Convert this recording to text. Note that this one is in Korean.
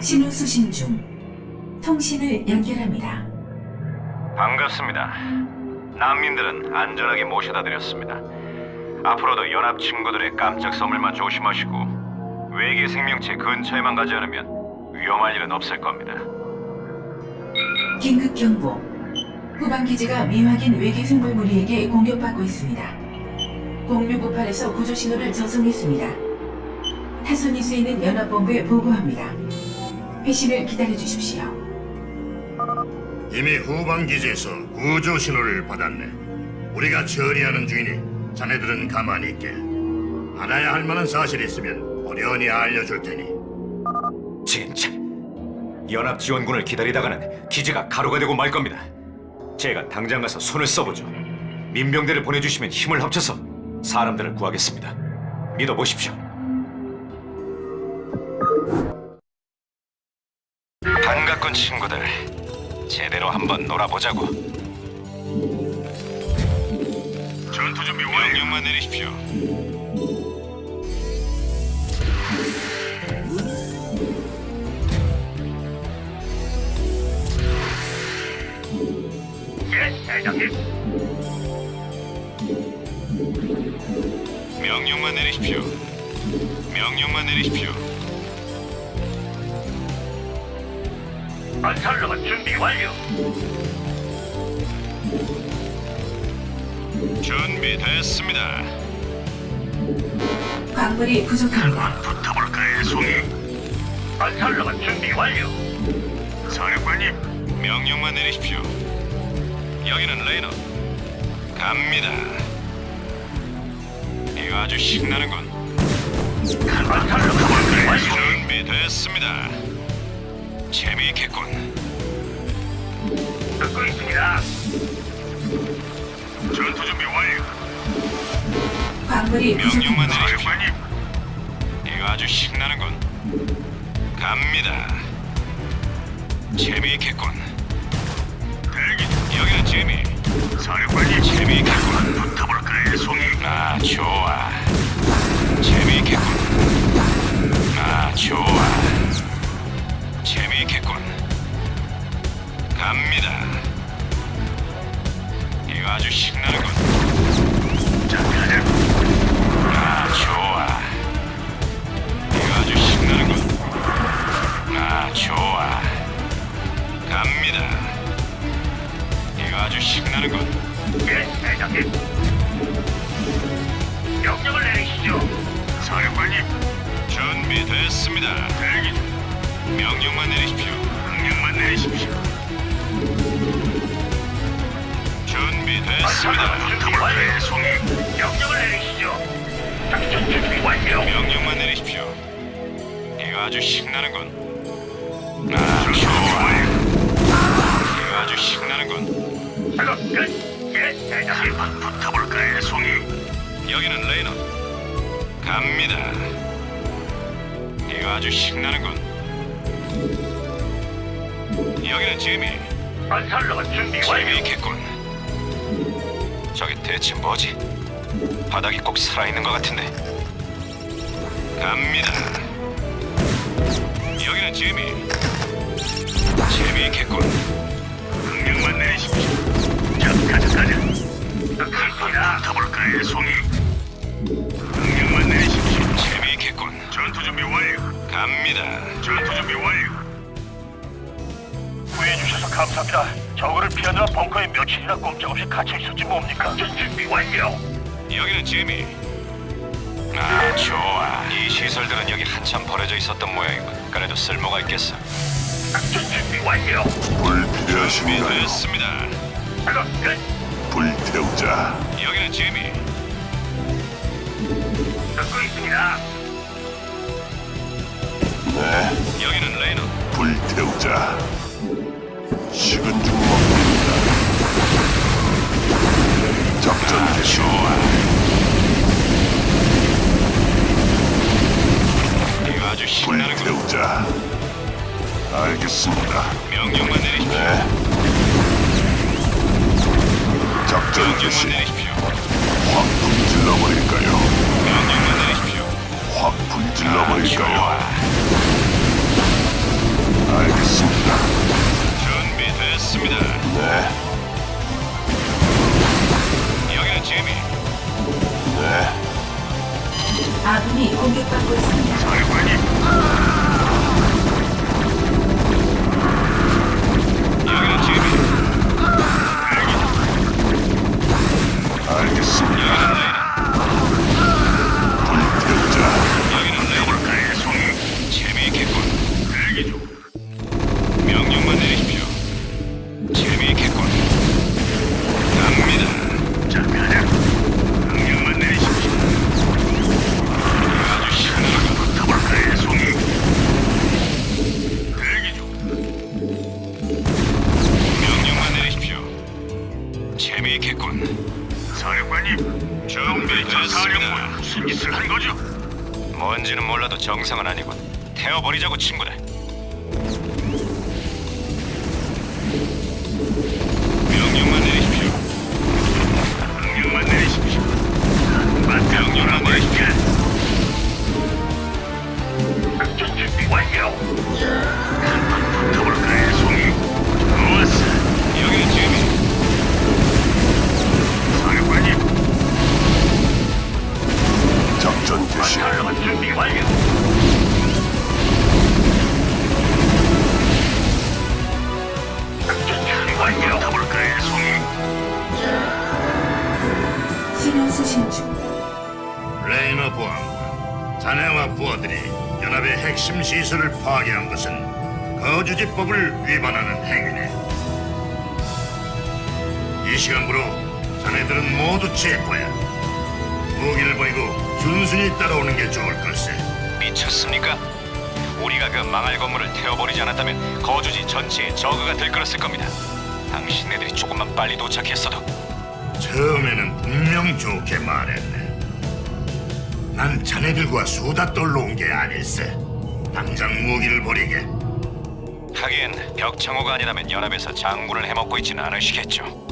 신호 수신 중. 통신을 연결합니다. 반갑습니다. 난민들은 안전하게 모셔다 드렸습니다. 앞으로도 연합 친구들의 깜짝 선물만 조심하시고 외계 생명체 근처에만 가지 않으면 위험할 일은 없을 겁니다. 긴급 경보. 후방 기지가 미확인 외계 생물 무리에게 공격받고 있습니다. 0698에서 구조 신호를 전송했습니다. 타선이 쓰이는 연합본부에 보고합니다. 회신을 기다려 주십시오. 이미 후방 기지에서 구조 신호를 받았네. 우리가 처리하는 중이니 자네들은 가만히 있게. 알아야 할 만한 사실이 있으면 어련히 알려줄 테니. 진짜 연합 지원군을 기다리다가는 기지가 가루가 되고 말 겁니다. 제가 당장 가서 손을 써보죠. 민병대를 보내주시면 힘을 합쳐서 사람들을 구하겠습니다. 믿어보십시오. 반갑군 친구들. 제대로 한번 놀아보자고. 전투 준비 완료. 명령만 내리십시오. 예, 대장님. 명령만 내리십시오. 명령만 내리십시오. 건설로만 준비 완료. 준비됐습니다. 광물이 부족합니다. 붙어볼까요, 송이? 건설로만 준비 완료. 사령관님. 명령만 내리십시오. 여기는 레이너. 갑니다. 이거 아주 신나는군. 준비. 준비됐습니다. 재미있겠군. 듣고 있습니다. 전투 준비 완료. 광물이 명령만 부족합니다. 내리십시오. 사령관님. 이거 아주 신나는군. 갑니다. 재미있겠군. 대기. 여기는 재미. 사령관님. 재미있겠군. 붙어볼 송이? 아, 좋아. 재미있겠군. 아, 좋아. 재미있겠군. 갑니다. 이거 아주 신나는군. 자, 가자. 아, 좋아. 이거 아주 신나는군. 아, 좋아. 갑니다. 이거 아주 신나는군. 예, 대장님. 준비됐습니다. 대기. 명령만 내리십시오. 명령만 내리십시오. 준비됐습니다. 준비 완료. 송이. 명령을 내리시죠. 작전 준비 완료. 명령만 내리십시오. 이거 아주 신나는군. 아, 좋아. 이거 아주 신나는군. 작업 끝. 예, 대장님. 붙어볼까요, 송이? 여기는 레이너. 갑니다. 이거 아주 신나는군. 여기는 제미. 건설로만 준비 완료. 재미있겠군. 저게 대체 뭐지? 바닥이 꼭 살아있는 것 같은데. 갑니다. 여기는 재미. 재미있겠군. 명령만 내리십시오. 자, 가자, 가자. 듣겠습니다. 붙어볼까요, 송이? 준비 완료. 갑니다. 전투 준비 완료. 구해주셔서 감사합니다. 저거를 피하느라 벙커에 며칠이나 꼼짝없이 갇혀 있었지 뭡니까? 전 준비 완료. 여기는 재미. 아, 좋아. 이 시설들은 여기 한참 버려져 있었던 모양이군. 그래도 쓸모가 있겠어. 작전 준비 완료. 불필요하신가요? 준비됐습니다. 작업 끝. 불태우자. 여기는 재미. 듣고 있습니다. 불태우자. 식은 죽 먹습니다. 작전 아, 개시. 이거 아주 신나는군. 불태우자. 알겠습니다. 명령만 내리십시오. 네. 작전 명령만 개시. 내리십시오. 확 불질러 버릴까요? 명령만 내리십시오. 확 불질러 버릴까요? 알겠습니다. 준비됐습니다. 네, 여기는 제미. 네. 아군이 공격받고 있습니다. 여기는 제미. 알겠습니다. 불태우자. 준비됐습니다. 무슨 짓을 한 거죠? 뭔지는 몰라도 정상은 아니군. 태워버리자고 친구들. 명령만 신호 수신 중. 레이너 보안, 자네와 부하들이 연합의 핵심 시설을 파괴한 것은 거주지법을 위반하는 행위네. 이 시간부로 자네들은 모두 체포야. 무기를 버리고 준순히 따라오는 게 좋을 걸세. 미쳤습니까? 우리가 그 망할 건물을 태워버리지 않았다면 거주지 전체에 저그가 들끓었을 겁니다. 당신네들이 조금만 빨리 도착했어도 처음에는 분명 좋게 말했네. 난 자네들과 수다 떨러 온 게 아닐세. 당장 무기를 버리게. 하긴 벽창호가 아니라면 연합에서 장군을 해먹고 있지는 않으시겠죠.